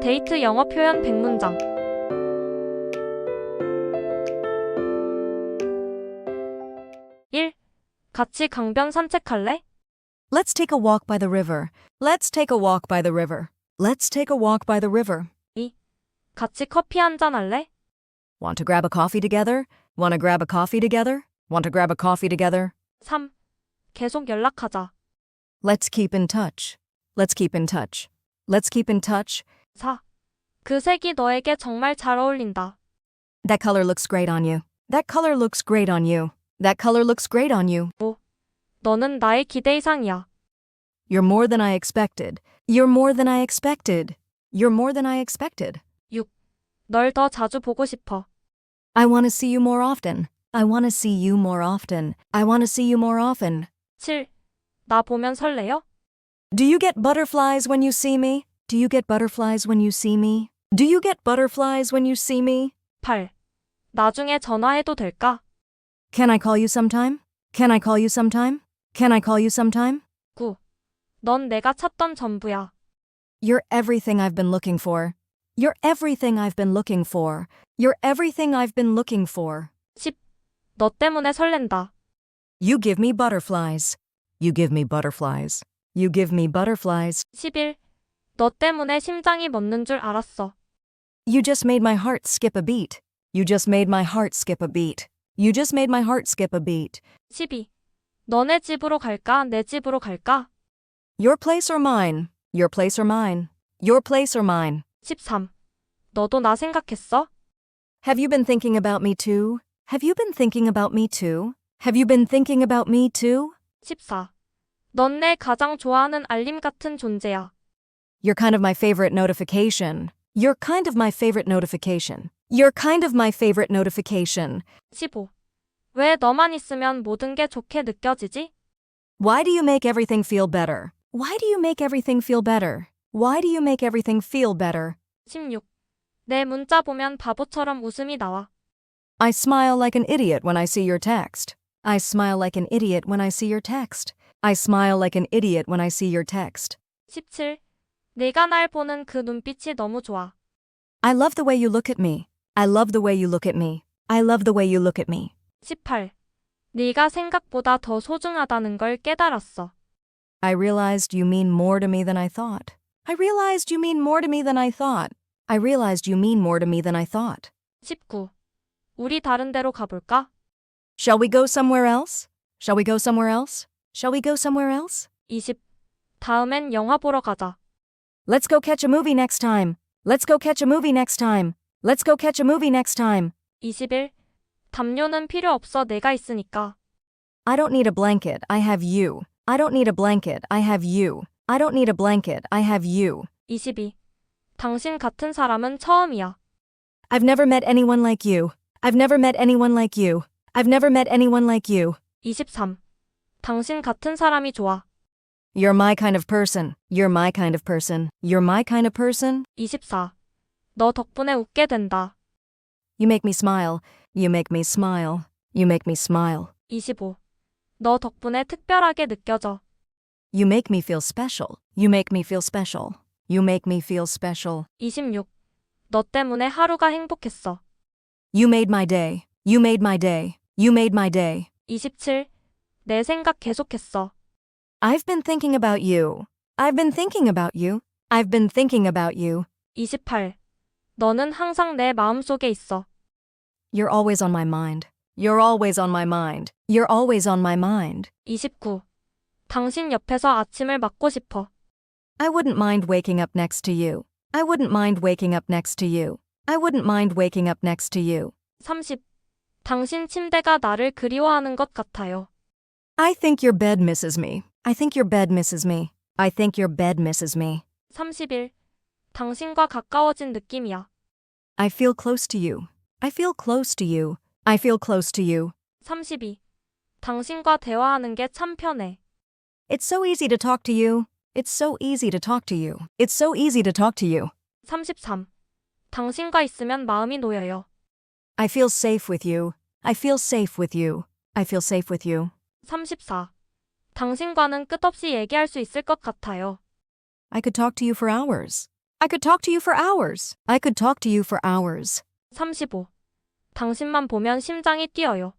데이트 영어 표현 100문장. 1. 같이 강변 산책할래? Let's take a walk by the river. Let's take a walk by the river. Let's take a walk by the river. 같이 커피 한잔 할래? Want to grab a coffee together? Want to grab a coffee together? Want to grab a coffee together? 3. 계속 연락하자. Let's keep in touch. Let's keep in touch. Let's keep in touch. 4. 그 색이 너에게 정말 잘 어울린다. That color looks great on you. That color looks great on you. That color looks great on you. 너는 나의 기대 이상이야. You're more than I expected. You're more than I expected. You're more than I expected. 널 더 자주 보고 싶어. I want to see you more often. I want to see you more often. I want to see you more often. 7. 나 보면 설레요? Do you get butterflies when you see me? Do you get butterflies when you see me? Do you get butterflies when you see me? 8. 나중에 전화해도 될까? Can I call you sometime? Can I call you sometime? Can I call you sometime? 9. 넌 내가 찾던 전부야. You're everything I've been looking for. You're everything I've been looking for. You're everything I've been looking for. 10. 너 때문에 설렌다. You give me butterflies. You give me butterflies. You give me butterflies. 11. 너 때문에 심장이 멎는 줄 알았어. You just made my heart skip a beat. You just made my heart skip a beat. You just made my heart skip a beat. 12. 너네 집으로 갈까? 내 집으로 갈까? Your place or mine? Your place or mine? Your place or mine? 13. 너도 나 생각했어? Have you been thinking about me too? Have you been thinking about me too? Have you been thinking about me too? 14. 넌 내 가장 좋아하는 알림 같은 존재야. You're kind of my favorite notification. You're kind of my favorite notification. You're kind of my favorite notification. 15. 왜 너만 있으면 모든 게 좋게 느껴지지? Why do you make everything feel better? Why do you make everything feel better? Why do you make everything feel better? 16. 내 문자 보면 바보처럼 웃음이 나와. I smile like an idiot when I see your text. I smile like an idiot when I see your text. I smile like an idiot when I see your text. 17. 네가 날 보는 그 눈빛이 너무 좋아. I love the way you look at me. I love the way you look at me. I love the way you look at me. 18. 네가 생각보다 더 소중하다는 걸 깨달았어. I realized you mean more to me than I thought. I realized you mean more to me than I thought. I realized you mean more to me than I thought. 19. 우리 다른 데로 가볼까? Shall we go somewhere else? Shall we go somewhere else? Shall we go somewhere else? 20. 다음엔 영화 보러 가자. Let's go catch a movie next time. Let's go catch a movie next time. Let's go catch a movie next time. 21. 담요는 필요 없어 내가 있으니까. I don't need a blanket, I have you. I don't need a blanket, I have you. I don't need a blanket, I have you. 22. 당신 같은 사람은 처음이야. I've never met anyone like you. I've never met anyone like you. I've never met anyone like you. 23. 당신 같은 사람이 좋아. You're my kind of person. You're my kind of person. You're my kind of person. 24. 너 덕분에 웃게 된다. You make me smile. You make me smile. You make me smile. 25. 너 덕분에 특별하게 느껴져. You make me feel special. You make me feel special. You make me feel special. 26. 너 때문에 하루가 행복했어. You made my day. You made my day. You made my day. 27. 내 생각 계속했어. I've been thinking about you. I've been thinking about you. I've been thinking about you. 28. 너는 항상 내 마음속에 있어. You're always on my mind. You're always on my mind. You're always on my mind. 29. 당신 옆에서 아침을 맞고 싶어. I wouldn't mind waking up next to you. I wouldn't mind waking up next to you. I wouldn't mind waking up next to you. 30. 당신 침대가 나를 그리워하는 것 같아요. I think your bed misses me. I think your bed misses me. I think your bed misses me. 31. 당신과 가까워진 느낌이야. I feel close to you. I feel close to you. I feel close to you. 32. 당신과 대화하는 게 참 편해. It's so easy to talk to you. It's so easy to talk to you. It's so easy to talk to you. 33. 당신과 있으면 마음이 놓여요. I feel safe with you. I feel safe with you. I feel safe with you. 34. 당신과는 끝없이 얘기할 수 있을 것 같아요. I could talk to you for hours. I could talk to you for hours. I could talk to you for hours. 35. 당신만 보면 심장이 뛰어요.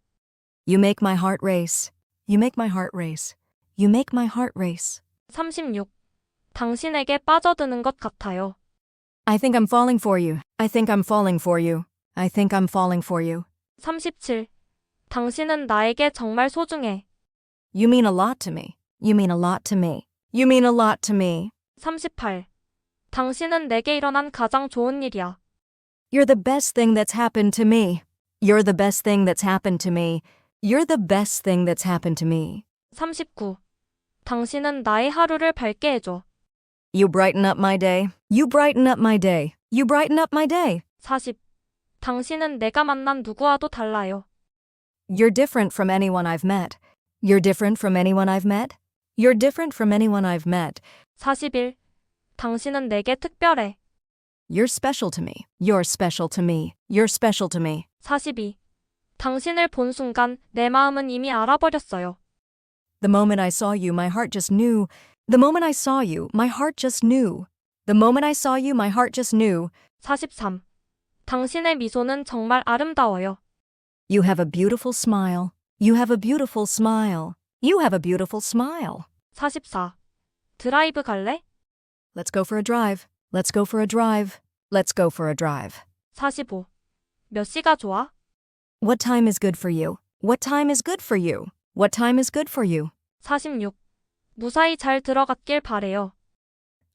You make my heart race. You make my heart race. You make my heart race. 36. 당신에게 빠져드는 것 같아요. I think I'm falling for you. I think I'm falling for you. I think I'm falling for you. 37. 당신은 나에게 정말 소중해. You mean a lot to me. You mean a lot to me. You mean a lot to me. 38. 당신은 내게 일어난 가장 좋은 일이야. You're the best thing that's happened to me. You're the best thing that's happened to me. You're the best thing that's happened to me. 39. 당신은 나의 하루를 밝게 해줘. You brighten up my day. You brighten up my day. You brighten up my day. 40. 당신은 내가 만난 누구와도 달라요. You're different from anyone I've met. You're different from anyone I've met. You're different from anyone I've met. 41. 당신은 내게 특별해. You're special to me. You're special to me. You're special to me. 42. 당신을 본 순간 내 마음은 이미 알아버렸어요. The moment I saw you, my heart just knew. The moment I saw you, my heart just knew. The moment I saw you, my heart just knew. 43. 당신의 미소는 정말 아름다워요. You have a beautiful smile. You have a beautiful smile. You have a beautiful smile. 44. 드라이브 갈래? Let's go for a drive. Let's go for a drive. Let's go for a drive. 45. 몇 시가 좋아? What time is good for you? What time is good for you? What time is good for you? 46. 무사히 잘 들어갔길 바래요.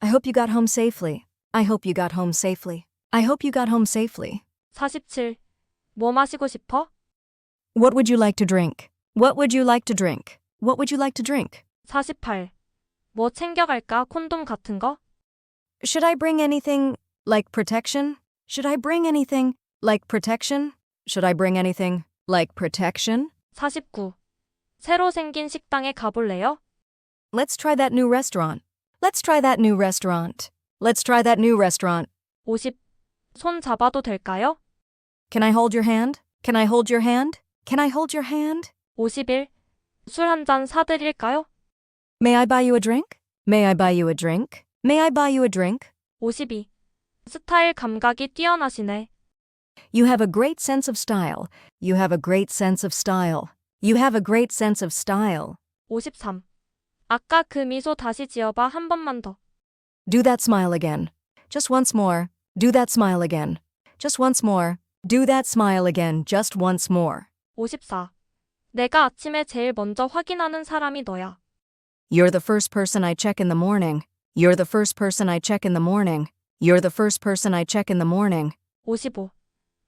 I hope you got home safely. I hope you got home safely. I hope you got home safely. 47. 뭐 마시고 싶어? What would you like to drink? What would you like to drink? What would you like to drink? 48. 뭐 챙겨갈까? 콘돔 같은 거? Should I bring anything like protection? Should I bring anything like protection? Should I bring anything like protection? 49. 새로 생긴 식당에 가볼래요? Let's try that new restaurant. Let's try that new restaurant. Let's try that new restaurant. 50. 손 잡아도 될까요? Can I hold your hand? Can I hold your hand? Can I hold your hand? 51. 술 한 잔 사드릴까요? May I buy you a drink? May I buy you a drink? May I buy you a drink? 52. 스타일 감각이 뛰어나시네. You have a great sense of style. You have a great sense of style. You have a great sense of style. 53. 아까 그 미소 다시 지어봐 한 번만 더. Do that smile again. Just once more. Do that smile again. Just once more. Do that smile again. Just once more. 54. 내가 아침에 제일 먼저 확인하는 사람이 너야. You're the first person I check in the morning. You're the first person I check in the morning. You're the first person I check in the morning. 55.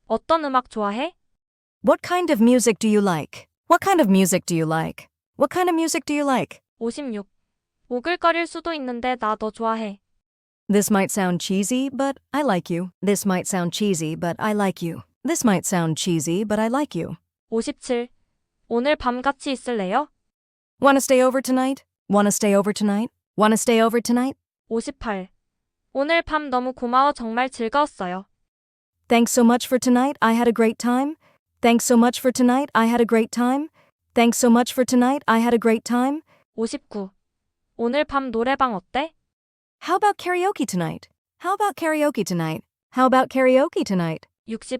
어떤 음악 좋아해? What kind of music do you like? What kind of music do you like? What kind of music do you like? 56. 오글거릴 수도 있는데 나 너 좋아해. This might sound cheesy, but I like you. This might sound cheesy, but I like you. This might sound cheesy, but I like you. 57. 오늘 밤 같이 있을래요? Wanna stay over tonight? Wanna stay over tonight? Wanna stay over tonight? 58. 오늘 밤 너무 고마워 정말 즐거웠어요. Thanks so much for tonight. I had a great time. Thanks so much for tonight. I had a great time. Thanks so much for tonight. I had a great time. 59. 오늘 밤 노래방 어때? How about karaoke tonight? How about karaoke tonight? How about karaoke tonight? 60.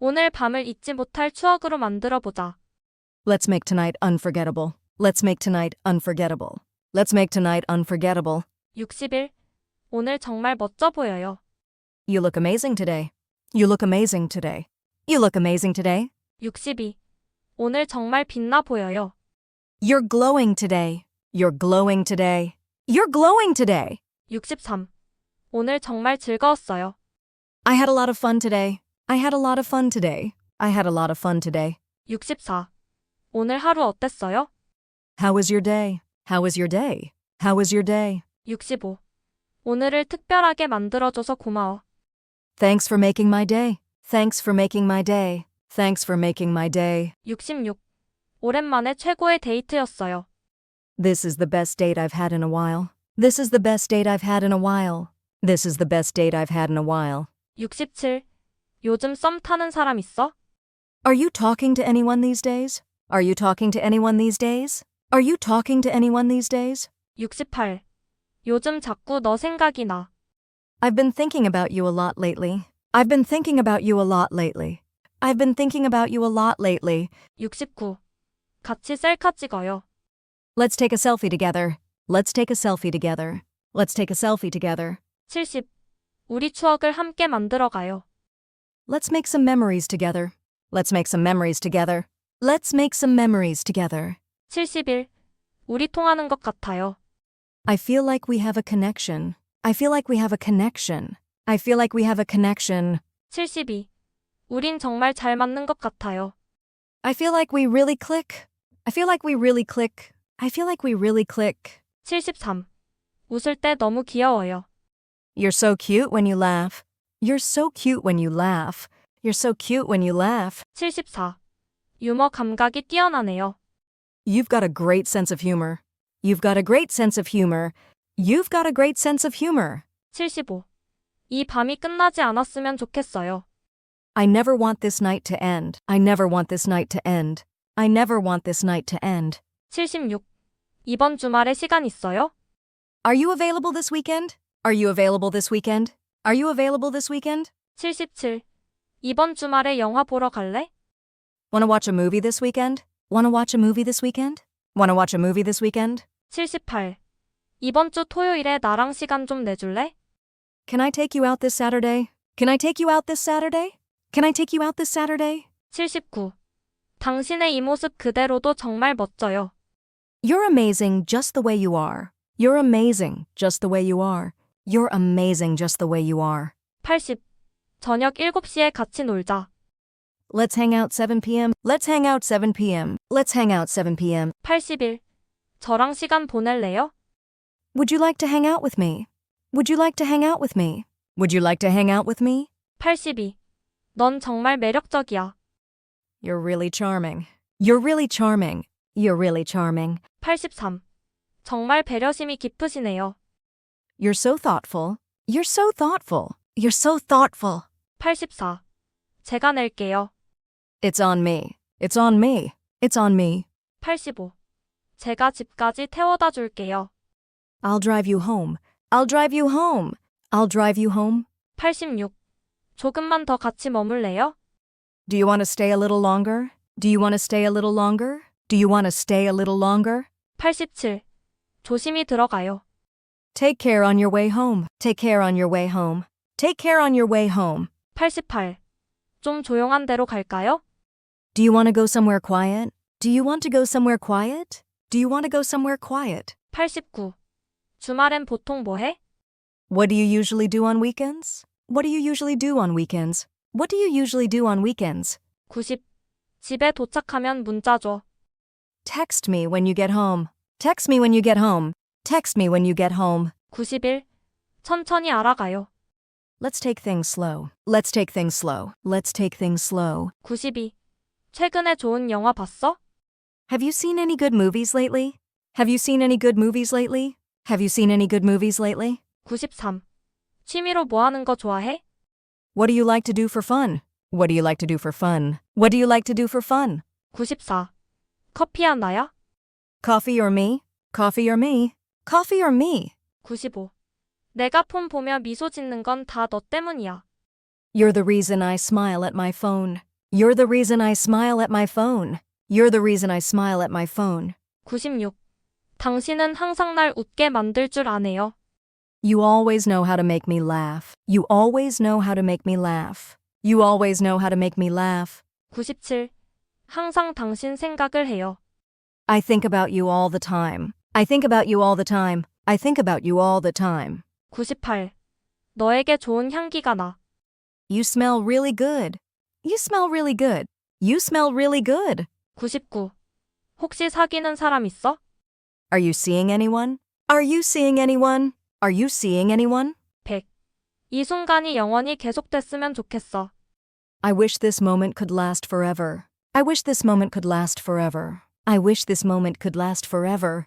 오늘 밤을 잊지 못할 추억으로 만들어 보자. Let's make tonight unforgettable. Let's make tonight unforgettable. Let's make tonight unforgettable. 61. 오늘 정말 멋져 보여요. You look amazing today. You look amazing today. You look amazing today. 62. 오늘 정말 빛나 보여요. You're glowing today. You're glowing today. You're glowing today. 63. 오늘 정말 즐거웠어요. I had a lot of fun today. I had a lot of fun today. I had a lot of fun today. 64. 오늘 하루 어땠어요? How was your day? How was your day? How was your day? 65. 오늘을 특별하게 만들어줘서 고마워. Thanks for making my day. Thanks for making my day. Thanks for making my day. 66. 오랜만에 최고의 데이트였어요. This is the best date I've had in a while. This is the best date I've had in a while. This is the best date I've had in a while. 67. 요즘 썸 타는 사람 있어? Are you talking to anyone these days? Are you talking to anyone these days? Are you talking to anyone these days? 68. 요즘 자꾸 너 생각이 나. I've been thinking about you a lot lately. I've been thinking about you a lot lately. I've been thinking about you a lot lately. 69. 같이 셀카 찍어요. Let's take a selfie together. Let's take a selfie together. Let's take a selfie together. 70. 우리 추억을 함께 만들어가요. Let's make some memories together. Let's make some memories together. Let's make some memories together. 71. 우리 통하는 것 같아요. I feel like we have a connection. I feel like we have a connection. I feel like we have a connection. 72. 우린 정말 잘 맞는 것 같아요. I feel like we really click. I feel like we really click. I feel like we really click. 73. 웃을 때 너무 귀여워요. You're so cute when you laugh. You're so cute when you laugh. You're so cute when you laugh. 74. 유머 감각이 뛰어나네요. You've got a great sense of humor. You've got a great sense of humor. You've got a great sense of humor. 75. 이 밤이 끝나지 않았으면 좋겠어요. I never want this night to end. I never want this night to end. I never want this night to end. 76. 이번 주말에 시간 있어요? Are you available this weekend? Are you available this weekend? Are you available this weekend? 77. 이번 주말에 영화 보러 갈래? Want to watch a movie this weekend? Want to watch a movie this weekend? Want to watch a movie this weekend? 78. 이번 주 토요일에 나랑 시간 좀 내줄래? Can I take you out this Saturday? Can I take you out this Saturday? Can I take you out this Saturday? 79. 당신의 이 모습 그대로도 정말 멋져요. You're amazing just the way you are. You're amazing just the way you are. You're amazing just the way you are. 80. 저녁 7시에 같이 놀자. Let's hang out 7 p.m. Let's hang out 7 p.m. Let's hang out 7 p.m. 81. 저랑 시간 보낼래요? Would you like to hang out with me? Would you like to hang out with me? Would you like to hang out with me? 82. 넌 정말 매력적이야. You're really charming. You're really charming. You're really charming. 83. 정말 배려심이 깊으시네요. You're so thoughtful. You're so thoughtful. You're so thoughtful. 84. 제가 낼게요. It's on me. It's on me. It's on me. 85. 제가 집까지 태워다 줄게요. I'll drive you home. I'll drive you home. I'll drive you home. 86. 조금만 더 같이 머물래요? Do you want to stay a little longer? Do you want to stay a little longer? Do you want to stay a little longer? 87. 조심히 들어가요. Take care on your way home. Take care on your way home. Take care on your way home. 88. 좀 조용한 데로 갈까요? Do you want to go somewhere quiet? Do you want to go somewhere quiet? Do you want to go somewhere quiet? 89. 주말엔 보통 뭐 해? What do you usually do on weekends? What do you usually do on weekends? What do you usually do on weekends? 90. 집에 도착하면 문자 줘. Text me when you get home. Text me when you get home. Text me when you get home. 91. 천천히 알아가요. Let's take things slow. Let's take things slow. Let's take things slow. 92. 최근에 좋은 영화 봤어? Have you seen any good movies lately? Have you seen any good movies lately? Have you seen any good movies lately? 93. 취미로 뭐 하는 거 좋아해? What do you like to do for fun? What do you like to do for fun? What do you like to do for fun? 94. 커피 하나야? Coffee or me? Coffee or me? Coffee or me? 95. 내가 폰 보며 미소 짓는 건 다 너 때문이야. You're the reason I smile at my phone. You're the reason I smile at my phone. You're the reason I smile at my phone. 96. 당신은 항상 날 웃게 만들 줄 아네요. You always know how to make me laugh. You always know how to make me laugh. You always know how to make me laugh. 97. 항상 당신 생각을 해요. I think about you all the time. I think about you all the time. I think about you all the time. 98. 너에게 좋은 향기가 나. You smell really good. You smell really good. You smell really good. 99. 혹시 사귀는 사람 있어? Are you seeing anyone? Are you seeing anyone? Are you seeing anyone? 100. 이 순간이 영원히 계속됐으면 좋겠어. I wish this moment could last forever. I wish this moment could last forever. I wish this moment could last forever.